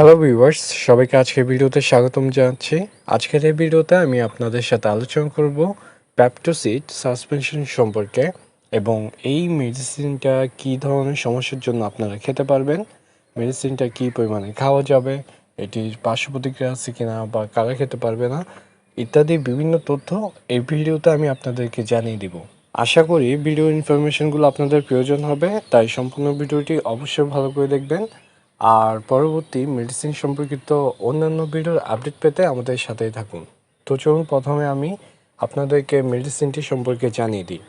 Hello viewers সবাইকে আজকের ভিডিওতে স্বাগতম জানাচ্ছি। আজকের এই ভিডিওতে আমি আপনাদের সাথে আলোচনা করব প্যাপটোসিড সাসপেনশন সম্পর্কে এবং এই মেডিসিনটা কী ধরনের সমস্যার জন্য আপনারা খেতে পারবেন মেডিসিনটা কী পরিমাণে খাওয়া যাবে এটির পার্শ্ব প্রতিক্রিয়া আছে কিনা বা কারা খেতে পারবে না, ইত্যাদি বিভিন্ন তথ্য এই ভিডিওতে আমি আপনাদেরকে জানিয়ে দিব। আশা করি ভিডিও ইনফরমেশনগুলো আপনাদের প্রয়োজন হবে, তাই সম্পূর্ণ ভিডিওটি অবশ্যই ভালো করে দেখবেন। আর পরবর্তী মেডিসিন সম্পর্কিত অন্যান্য ভিডিওর আপডেট পেতে আমাদের সাথেই থাকুন। তো চলুন প্রথমে আমি আপনাদেরকে মেডিসিনটি সম্পর্কে জানিয়ে দিই।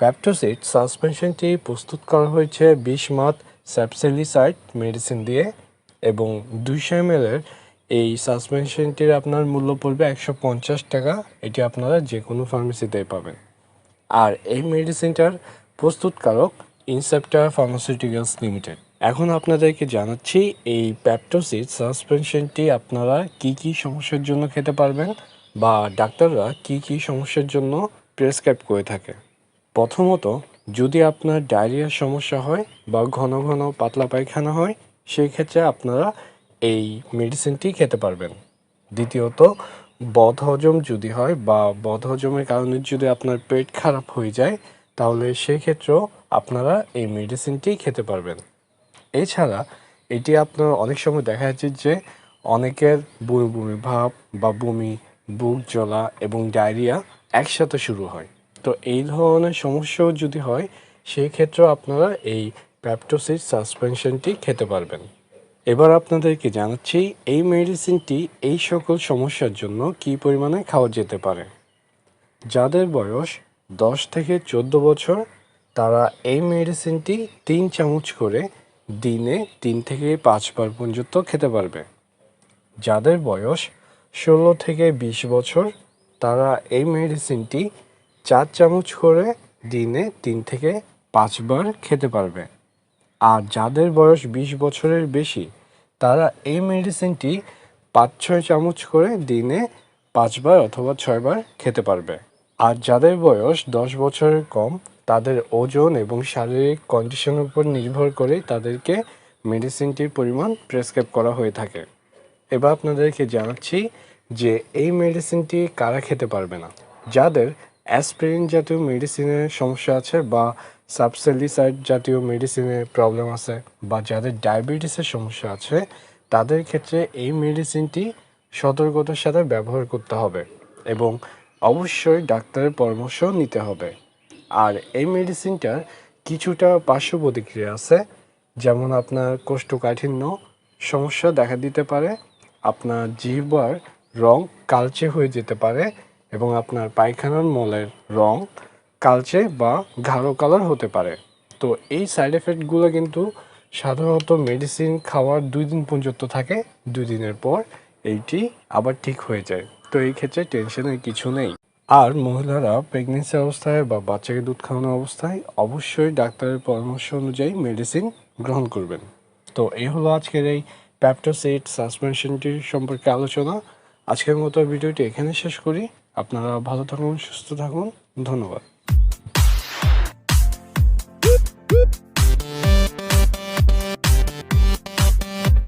প্যাপটোসিড সাসপেনশনটি প্রস্তুত করা হয়েছে বিশ মাত স্যাপসেলিসাইড মেডিসিন দিয়ে এবং দুইশো এম এই সাসপেনশনটির আপনার মূল্য পড়বে একশো পঞ্চাশ টাকা। এটি আপনারা যে কোনো ফার্মেসিতেই পাবেন। আর এই মেডিসিনটার প্রস্তুতকারক ইনসেপ্টার ফার্মাসিউটিক্যালস লিমিটেড এখন আপনাদেরকে জানাচ্ছি, এই প্যাপটোসিড সাসপেনশনটি আপনারা কি কি সমস্যার জন্য খেতে পারবেন বা ডাক্তাররা কি কি সমস্যার জন্য প্রেসক্রাইব করে থাকে? প্রথমত, যদি আপনার ডায়রিয়ার সমস্যা হয় বা ঘন ঘন পাতলা পায়খানা হয় সেই ক্ষেত্রে আপনারা এই মেডিসিনটি খেতে পারবেন। দ্বিতীয়ত, বদহজম যদি হয় বা বদহজমের কারণে যদি আপনার পেট খারাপ হয়ে যায়, তাহলে সেই ক্ষেত্রেও আপনারা এই মেডিসিনটি খেতে পারবেন। এছাড়া এটি আপনার অনেক সময় দেখা যাচ্ছে যে অনেকের বমি বমি ভাব বা বমি, বুক জ্বলা এবং ডায়রিয়া একসাথে শুরু হয়। তো এই ধরনের সমস্যাও যদি হয় সেই ক্ষেত্রেও আপনারা এই প্যাপটোসিড সাসপেনশনটি খেতে পারবেন। এবার আপনাদেরকে জানাচ্ছি, এই মেডিসিনটি এই সকল সমস্যার জন্য কী পরিমাণে খাওয়া যেতে পারে? যাদের বয়স দশ থেকে চোদ্দ বছর, তারা এই মেডিসিনটি তিন চামচ করে দিনে তিন থেকে পাঁচবার পর্যন্ত খেতে পারবে। যাদের বয়স ষোলো থেকে বিশ বছর, তারা এই মেডিসিনটি চার চামচ করে দিনে তিন থেকে পাঁচবার খেতে পারবে। আর যাদের বয়স বিশ বছরের বেশি, তারা এই মেডিসিনটি পাঁচ ছয় চামচ করে দিনে পাঁচবার অথবা ছয়বার খেতে পারবে। আর যাদের বয়স দশ বছরের কম তাদের ওজন এবং শারীরিক কন্ডিশনের উপর নির্ভর করে তাদেরকে মেডিসিনটির পরিমাণ প্রেসক্রাইব করা হয়ে থাকে। এবার আপনাদেরকে জানাচ্ছি যে এই মেডিসিনটি কারা খেতে পারবে না? যাদের অ্যাসপিরিন জাতীয় মেডিসিনের সমস্যা আছে বা সাবসেলিসাইড জাতীয় মেডিসিনের প্রবলেম আছে বা যাদের ডায়াবেটিসের সমস্যা আছে, তাদের ক্ষেত্রে এই মেডিসিনটি সতর্কতার সাথে ব্যবহার করতে হবে এবং অবশ্যই ডাক্তারের পরামর্শ নিতে হবে। আর এই মেডিসিনটার কিছুটা পার্শ্ব প্রতিক্রিয়া আছে। যেমন আপনার কোষ্ঠকাঠিন্য সমস্যা দেখা দিতে পারে, আপনার জিহ্বার রং কালচে হয়ে যেতে পারে এবং আপনার পায়খানার মলের রং কালচে বা গাঢ় কালার হতে পারে। তো এই সাইড এফেক্টগুলো কিন্তু সাধারণত মেডিসিন খাওয়ার দুই দিন পর্যন্ত থাকে, দুই দিনের পর এইটি আবার ঠিক হয়ে যায়। তো এই ক্ষেত্রে টেনশনের কিছু নেই। আর মহিলারা প্রেগনেন্সি অবস্থায় বা বাচ্চাকে দুধ খাওয়ানো অবস্থায় অবশ্যই ডাক্তারের পরামর্শ অনুযায়ী মেডিসিন গ্রহণ করবেন। তো এই হলো আজকের এই প্যাপটোসিড সাসপেনশনটির সম্পর্কে আলোচনা। আজকের মতো ভিডিওটি এখানে শেষ করি। আপনারা ভালো থাকুন, সুস্থ থাকুন। ধন্যবাদ।